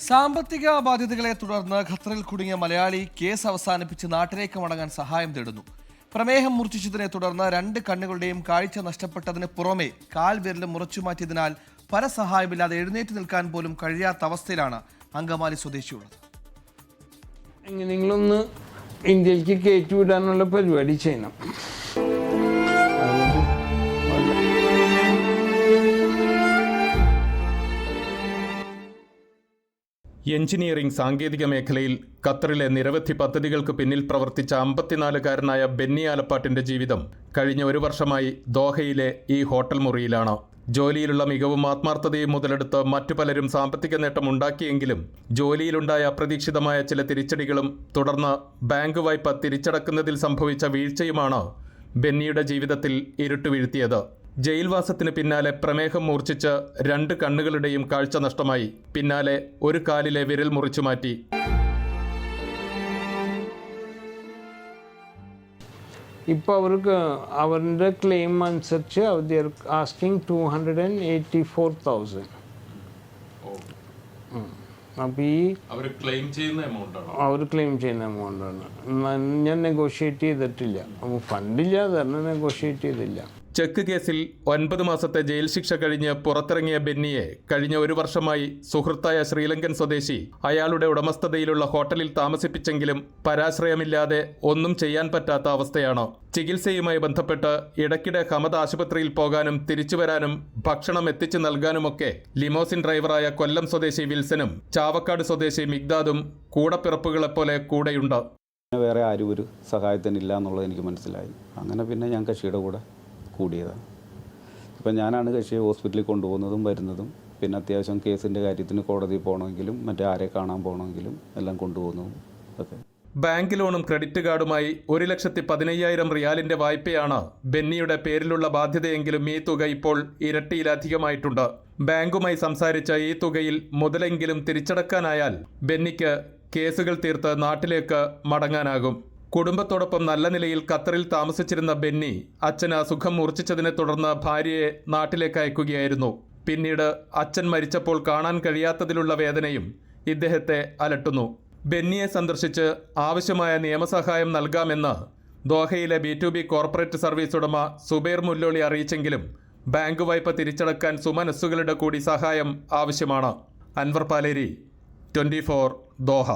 സാമ്പത്തിക ബാധ്യതകളെ തുടർന്ന് ഖത്തറിൽ കുടുങ്ങിയ മലയാളി കേസ് അവസാനിപ്പിച്ച് നാട്ടിലേക്ക് മടങ്ങാൻ സഹായം തേടുന്നു. പ്രമേഹം മൂർച്ഛിച്ചതിനെ തുടർന്ന് രണ്ട് കണ്ണുകളുടെയും കാഴ്ച നഷ്ടപ്പെട്ടതിന് പുറമെ കാൽ വിരലും മുറച്ചു മാറ്റിയതിനാൽ പരസഹായമില്ലാതെ എഴുന്നേറ്റ് നിൽക്കാൻ പോലും കഴിയാത്ത അവസ്ഥയിലാണ് അങ്കമാലി സ്വദേശിയുള്ളത്. ഒന്ന് ഇന്ത്യയിലേക്ക് കയറ്റി വിടാനുള്ള പരിപാടി ചെയ്യണം. എഞ്ചിനീയറിംഗ് സാങ്കേതിക മേഖലയിൽ ഖത്തറിലെ നിരവധി പദ്ധതികൾക്ക് പിന്നിൽ പ്രവർത്തിച്ച അമ്പത്തിനാലുകാരനായ ബെന്നി ആലപ്പാട്ടിന്റെ ജീവിതം കഴിഞ്ഞ ഒരു വർഷമായി ദോഹയിലെ ഈ ഹോട്ടൽ മുറിയിലാണ്. ജോലിയിലുള്ള മികവും ആത്മാർത്ഥതയും മുതലെടുത്ത് മറ്റു പലരും സാമ്പത്തിക നേട്ടം ഉണ്ടാക്കിയെങ്കിലും ജോലിയിലുണ്ടായ അപ്രതീക്ഷിതമായ ചില തിരിച്ചടികളും തുടർന്ന് ബാങ്ക് വായ്പ തിരിച്ചടക്കുന്നതിൽ സംഭവിച്ച വീഴ്ചയുമാണ് ബെന്നിയുടെ ജീവിതത്തിൽ ഇരുട്ട് വീഴ്ത്തിയത് ജയിൽവാസത്തിന് പിന്നാലെ പ്രമേഹം മൂർച്ഛിച്ച് രണ്ട് കണ്ണുകളുടെയും കാഴ്ച നഷ്ടമായി. പിന്നാലെ ഒരു കാലിലെ വിരൽ മുറിച്ചു മാറ്റി. ഇപ്പോൾ അവർക്ക് അവരുടെ ക്ലെയിം അനുസരിച്ച് അവർ asking two hundred and eighty four thousand അപ്പോൾ ഈ അവർ ക്ലെയിം ചെയ്യുന്ന എമൗണ്ട് ആണ്? അവർ ക്ലെയിം ചെയ്യുന്ന എമൗണ്ടാണ് ഞാൻ നെഗോഷിയേറ്റ് ചെയ്തിട്ടില്ല. അപ്പോൾ ഫണ്ടില്ല കാരണം നെഗോഷിയേറ്റ് ചെയ്തില്ല. ചെക്ക് കേസിൽ ഒൻപത് മാസത്തെ ജയിൽ ശിക്ഷ കഴിഞ്ഞ് പുറത്തിറങ്ങിയ ബെന്നിയെ കഴിഞ്ഞ ഒരു വർഷമായി സുഹൃത്തായ ശ്രീലങ്കൻ സ്വദേശി അയാളുടെ ഉടമസ്ഥതയിലുള്ള ഹോട്ടലിൽ താമസിപ്പിച്ചെങ്കിലും പരാശ്രയമില്ലാതെ ഒന്നും ചെയ്യാൻ പറ്റാത്ത അവസ്ഥയാണ്. ചികിത്സയുമായി ബന്ധപ്പെട്ട് ഇടയ്ക്കിടെ ഹമദ് ആശുപത്രിയിൽ പോകാനും തിരിച്ചു വരാനും ഭക്ഷണം എത്തിച്ചു നൽകാനുമൊക്കെ ലിമോസിൻ ഡ്രൈവറായ കൊല്ലം സ്വദേശി വിൽസനും ചാവക്കാട് സ്വദേശി മിഗ്ദാദും കൂടപ്പിറപ്പുകളെപ്പോലെ കൂടെയുണ്ട്. വേറെ ആരും ഒരു സഹായത്തിനില്ല എന്നുള്ളത് എനിക്ക് മനസ്സിലായി. അങ്ങനെ പിന്നെ ഞാൻ കക്ഷിയുടെ കൂടെ കൂടിയതാണ് ഇപ്പം ഞാനാണ് കക്ഷിയെ ഹോസ്പിറ്റലിൽ കൊണ്ടുപോകുന്നതും വരുന്നതും പിന്നെ അത്യാവശ്യം കേസിന്റെ കാര്യത്തിന് കോടതിയിൽ പോകണമെങ്കിലും മറ്റേ ആരെ കാണാൻ പോകണമെങ്കിലും എല്ലാം കൊണ്ടുപോകുന്നതും ഒക്കെ. ബാങ്ക് ലോണും ക്രെഡിറ്റ് കാർഡുമായി ഒരു ലക്ഷത്തി പതിനയ്യായിരം റിയാലിന്റെ വായ്പയാണ് ബെന്നിയുടെ പേരിലുള്ള ബാധ്യതയെങ്കിലും ഈ തുക ഇപ്പോൾ ഇരട്ടിയിലധികമായിട്ടുണ്ട്. ബാങ്കുമായി സംസാരിച്ച ഈ തുകയിൽ മുതലെങ്കിലും തിരിച്ചടക്കാനായാൽ ബെന്നിക്ക് കേസുകൾ തീർത്ത് നാട്ടിലേക്ക് മടങ്ങാനാകും. കുടുംബത്തോടൊപ്പം നല്ല നിലയിൽ ഖത്തറിൽ താമസിച്ചിരുന്ന ബെന്നി അച്ഛന് അസുഖം മൂർച്ഛിച്ചതിനെ തുടർന്ന് ഭാര്യയെ നാട്ടിലേക്ക് അയക്കുകയായിരുന്നു. പിന്നീട് അച്ഛൻ മരിച്ചപ്പോൾ കാണാൻ കഴിയാത്തതിലുള്ള വേദനയും ഇദ്ദേഹത്തെ അലട്ടുന്നു. ബെന്നിയെ സന്ദർശിച്ച് ആവശ്യമായ നിയമസഹായം നൽകാമെന്ന് ദോഹയിലെ B to B corporate service ഉടമ സുബൈർ മുല്ലോളി അറിയിച്ചെങ്കിലും ബാങ്ക് വായ്പ തിരിച്ചടക്കാൻ സുമനസ്സുകളുടെ കൂടി സഹായം ആവശ്യമാണ്. Anwar Paleri twenty Doha.